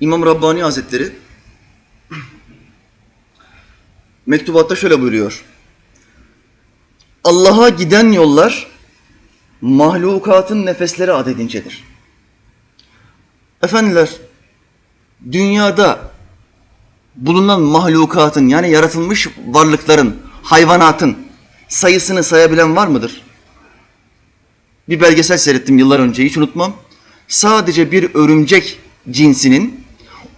İmam Rabbani Hazretleri mektubatta şöyle buyuruyor. Allah'a giden yollar mahlukatın nefesleri adedincedir. Efendiler, dünyada bulunan mahlukatın yani yaratılmış varlıkların, hayvanatın sayısını sayabilen var mıdır? Bir belgesel seyrettim yıllar önce hiç unutmam. Sadece bir örümcek cinsinin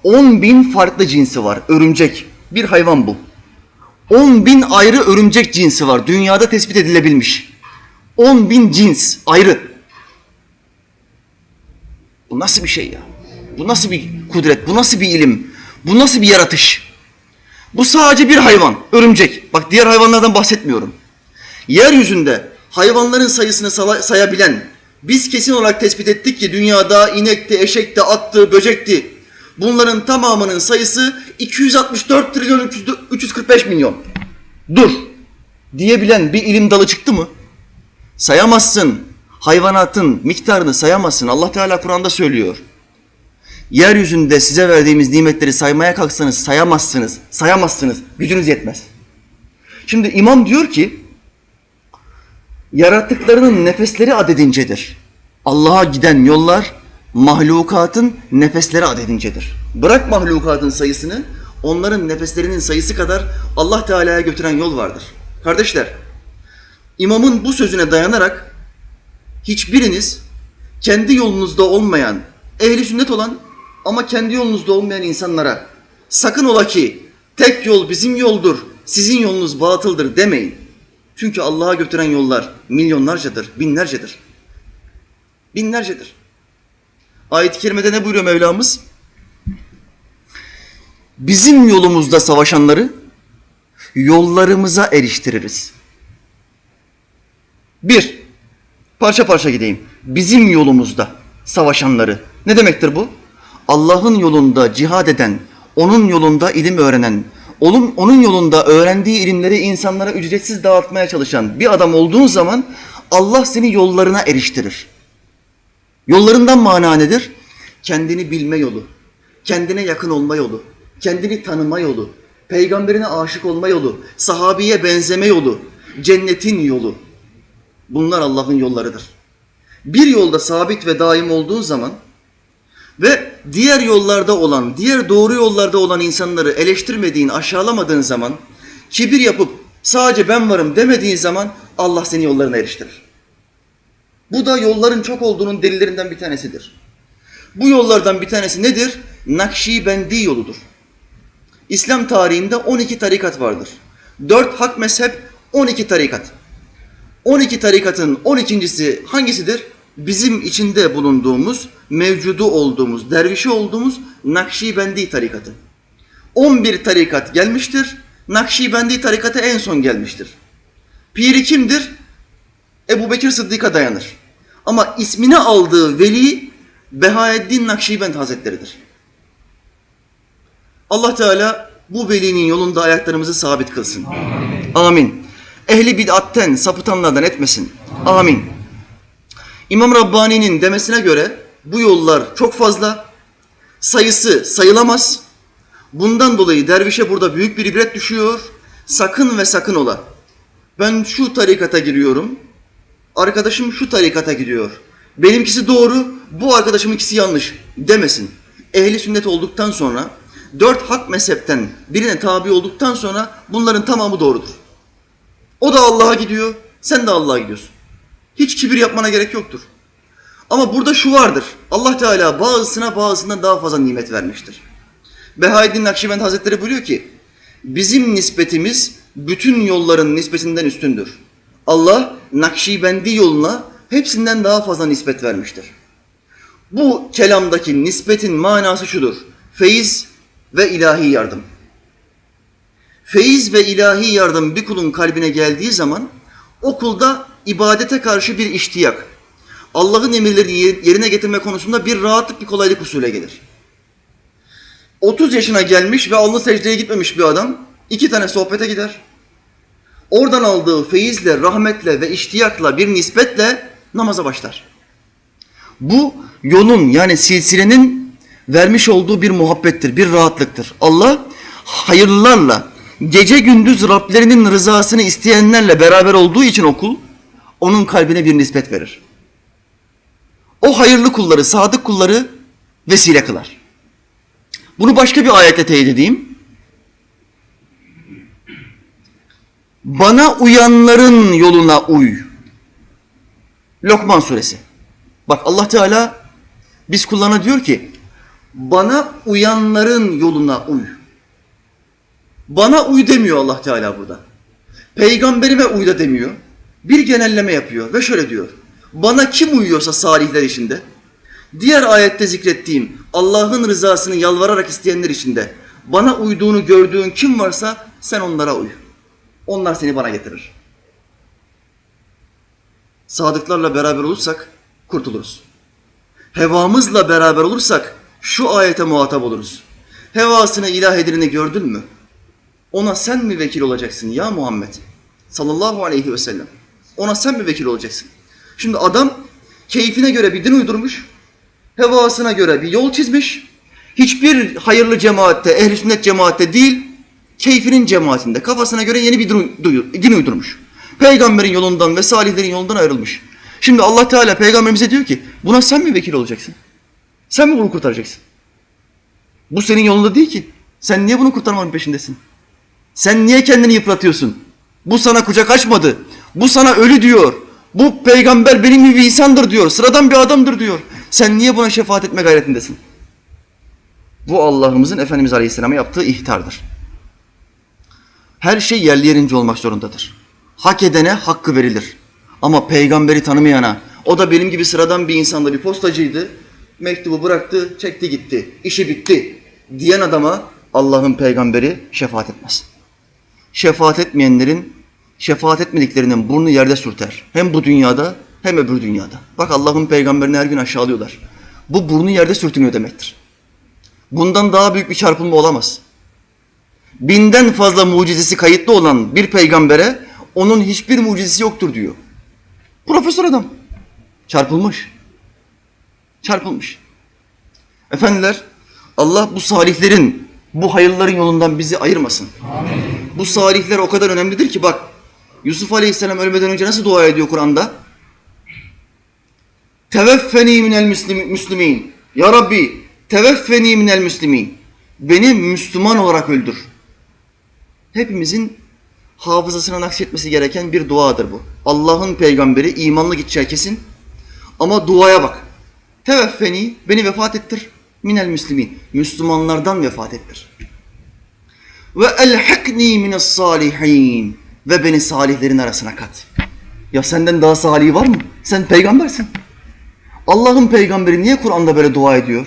10 bin farklı cinsi var. Örümcek. Bir hayvan bu. 10 bin ayrı örümcek cinsi var. Dünyada tespit edilebilmiş. 10 bin cins ayrı. Bu nasıl bir şey ya? Bu nasıl bir kudret? Bu nasıl bir ilim? Bu nasıl bir yaratış? Bu sadece bir hayvan, örümcek. Bak diğer hayvanlardan bahsetmiyorum. Yeryüzünde hayvanların sayısını sayabilen, biz kesin olarak tespit ettik ki dünyada inekti, eşekti, attı, böcekti. Bunların tamamının sayısı 264 trilyon 300 345 milyon. Dur diyebilen bir ilim dalı çıktı mı? Sayamazsın. Hayvanatın miktarını sayamazsın. Allah Teala Kur'an'da söylüyor. Yeryüzünde size verdiğimiz nimetleri saymaya kalksanız sayamazsınız. Sayamazsınız. Gücünüz yetmez. Şimdi imam diyor ki yarattıklarının nefesleri adedincedir. Allah'a giden yollar mahlukatın nefesleri adedincedir. Bırak mahlukatın sayısını, onların nefeslerinin sayısı kadar Allah Teala'ya götüren yol vardır. Kardeşler, imamın bu sözüne dayanarak hiçbiriniz kendi yolunuzda olmayan, ehli sünnet olan ama kendi yolunuzda olmayan insanlara sakın ola ki tek yol bizim yoldur, sizin yolunuz batıldır demeyin. Çünkü Allah'a götüren yollar milyonlarcadır, binlercedir. Binlercedir. Ayet-i kerimede ne buyuruyor Mevlamız? Bizim yolumuzda savaşanları yollarımıza eriştiririz. Bir, parça parça gideyim. Bizim yolumuzda savaşanları. Ne demektir bu? Allah'ın yolunda cihad eden, onun yolunda ilim öğrenen, onun, onun yolunda öğrendiği ilimleri insanlara ücretsiz dağıtmaya çalışan bir adam olduğun zaman Allah seni yollarına eriştirir. Yollarından mana nedir? Kendini bilme yolu, kendine yakın olma yolu, kendini tanıma yolu, peygamberine aşık olma yolu, sahabiye benzeme yolu, cennetin yolu. Bunlar Allah'ın yollarıdır. Bir yolda sabit ve daim olduğun zaman ve diğer yollarda olan, diğer doğru yollarda olan insanları eleştirmediğin, aşağılamadığın zaman, kibir yapıp sadece ben varım demediğin zaman Allah seni yollarına eriştirir. Bu da yolların çok olduğunun delillerinden bir tanesidir. Bu yollardan bir tanesi nedir? Nakşibendi yoludur. İslam tarihinde 12 tarikat vardır. 4 hak mezhep, 12 tarikat. 12 tarikatın 12.si hangisidir? Bizim içinde bulunduğumuz, mevcudu olduğumuz, dervişi olduğumuz Nakşibendi tarikatı. 11 tarikat gelmiştir. Nakşibendi tarikatı en son gelmiştir. Piri kimdir? Ebu Bekir Sıddık'a dayanır. Ama ismini aldığı veli Behaeddin Nakşibend Hazretleri'dir. Allah Teala bu velinin yolunda ayaklarımızı sabit kılsın. Amin. Ehli bid'atten, sapıtanlardan etmesin. Amin. İmam Rabbani'nin demesine göre bu yollar çok fazla, sayısı sayılamaz. Bundan dolayı dervişe burada büyük bir ibret düşüyor. Sakın ve sakın ola. Ben şu tarikata giriyorum, arkadaşım şu tarikata gidiyor. Benimkisi doğru, bu arkadaşımınkisi yanlış demesin. Ehli sünnet olduktan sonra, dört hak mezhepten birine tabi olduktan sonra bunların tamamı doğrudur. O da Allah'a gidiyor, sen de Allah'a gidiyorsun. Hiç kibir yapmana gerek yoktur. Ama burada şu vardır. Allah Teala bazısına bazısından daha fazla nimet vermiştir. Behaeddin Nakşibend Hazretleri buyuruyor ki, bizim nispetimiz bütün yolların nispetinden üstündür. Allah Nakşibendi yoluna hepsinden daha fazla nispet vermiştir. Bu kelamdaki nispetin manası şudur. Feyiz ve ilahi yardım. Feyiz ve ilahi yardım bir kulun kalbine geldiği zaman o kulda ibadete karşı bir iştiyak, Allah'ın emirlerini yerine getirme konusunda bir rahatlık, bir kolaylık usule gelir. 30 yaşına gelmiş ve alnı secdeye gitmemiş bir adam iki tane sohbete gider. Oradan aldığı feyizle, rahmetle ve iştiyakla bir nispetle namaza başlar. Bu yolun yani silsilenin vermiş olduğu bir muhabbettir, bir rahatlıktır. Allah hayırlılarla, gece gündüz Rablerinin rızasını isteyenlerle beraber olduğu için okul, onun kalbine bir nispet verir. O hayırlı kulları, sadık kulları vesile kılar. Bunu başka bir ayetle teyit edeyim. Bana uyanların yoluna uy. Lokman suresi. Bak Allah Teala biz kullarına diyor ki bana uyanların yoluna uy. Bana uy demiyor Allah Teala burada. Peygamberime uy da demiyor. Bir genelleme yapıyor ve şöyle diyor. Bana kim uyuyorsa salihler içinde, diğer ayette zikrettiğim Allah'ın rızasını yalvararak isteyenler içinde bana uyduğunu gördüğün kim varsa sen onlara uy. Onlar seni bana getirir. Sadıklarla beraber olursak kurtuluruz. Hevamızla beraber olursak şu ayete muhatap oluruz. Hevasını ilah edileni gördün mü? Ona sen mi vekil olacaksın ya Muhammed? Sallallahu aleyhi ve sellem. Ona sen mi vekil olacaksın? Şimdi adam keyfine göre bir din uydurmuş, hevasına göre bir yol çizmiş. Hiçbir hayırlı cemaatte, ehl sünnet cemaatte değil, keyfinin cemaatinde kafasına göre yeni bir din uy- din uydurmuş. Peygamberin yolundan ve salihlerin yolundan ayrılmış. Şimdi Allah Teala peygamberimize diyor ki buna sen mi vekil olacaksın? Sen mi bunu kurtaracaksın? Bu senin yolunda değil ki. Sen niye bunu kurtarmanın peşindesin? Sen niye kendini yıpratıyorsun? Bu sana kucak açmadı. Bu sana ölü diyor. Bu peygamber benim gibi bir insandır diyor. Sıradan bir adamdır diyor. Sen niye buna şefaat etme gayretindesin? Bu Allah'ımızın Efendimiz Aleyhisselam'a yaptığı ihtardır. Her şey yerli yerince olmak zorundadır. Hak edene hakkı verilir. Ama peygamberi tanımayana, o da benim gibi sıradan bir insanda bir postacıydı. Mektubu bıraktı, çekti gitti. İşi bitti. Diyen adama Allah'ın peygamberi şefaat etmez. Şefaat etmeyenlerin, şefaat etmediklerinin burnu yerde sürter. Hem bu dünyada hem öbür dünyada. Bak Allah'ın peygamberini her gün aşağılıyorlar. Bu burnu yerde sürtünüyor demektir. Bundan daha büyük bir çarpılma olamaz. Binden fazla mucizesi kayıtlı olan bir peygambere onun hiçbir mucizesi yoktur diyor. Profesör adam. Çarpılmış. Çarpılmış. Efendiler Allah bu salihlerin, bu hayırların yolundan bizi ayırmasın. Bu salihler o kadar önemlidir ki bak Yusuf Aleyhisselam ölmeden önce nasıl dua ediyor Kur'an'da? Teveffeni minel müslimin. Ya Rabbi teveffeni minel müslimin. Beni Müslüman olarak öldür. Hepimizin hafızasına nakşetmesi gereken bir duadır bu. Allah'ın peygamberi imanlı gideceği kesin. Ama duaya bak. Teveffeni beni vefat ettir. Minel müslimin. Müslümanlardan vefat ettir. Ve elhakni mines salihin. Ve beni salihlerin arasına kat. Ya senden daha salih var mı? Sen peygambersin. Allah'ın peygamberi niye Kur'an'da böyle dua ediyor?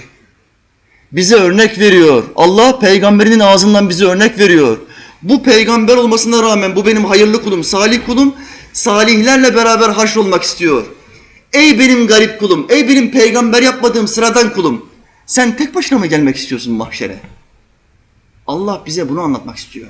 Bize örnek veriyor. Allah peygamberinin ağzından bize örnek veriyor. Bu peygamber olmasına rağmen bu benim hayırlı kulum, salih kulum, salihlerle beraber haşrolmak istiyor. Ey benim garip kulum, ey benim peygamber yapmadığım sıradan kulum. Sen tek başına mı gelmek istiyorsun mahşere? Allah bize bunu anlatmak istiyor.